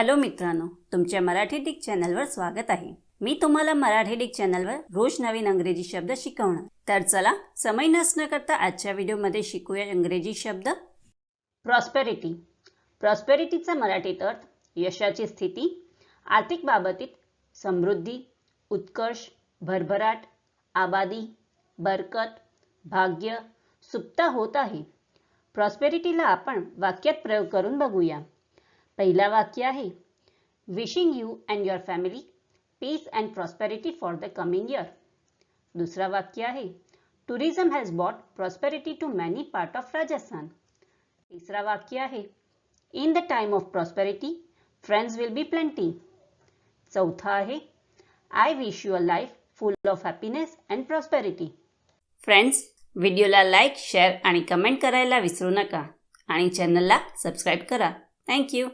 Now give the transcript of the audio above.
Hello मित्रांनो तुमच्या Marathi Dick चॅनलवर स्वागत आहे. मी तुम्हाला मराठी डिक चॅनलवर रोज नवीन अंग्रेजी शब्द शिकवणार. तर चला समय नसणं करता आजच्या व्हिडिओमध्ये शिकूया इंग्रजी शब्द. प्रॉस्पेरिटी प्रॉस्पेरिटीचा मराठीत अर्थ यशाची स्थिती आर्थिक बाबतीत समृद्धी उत्कर्ष भरभराट आबादी बरकत भाग्य सुप्ता होत आहे. प्रॉस्पेरिटीला आपण वाक्यात प्रयोग करून बघूया. पहिला वाक्य आहे wishing you and your family peace and prosperity for the coming year दुसरा वाक्य आहे tourism has brought prosperity to many part of Rajasthan तिसरा वाक्य आहे in the time of prosperity friends will be plenty चौथा आहे I wish your life full of happiness and prosperity friends व्हिडिओला like share आणि कमेंट करायला विसरू नका आणि चॅनलला सबस्क्राईब करा. थँक्यू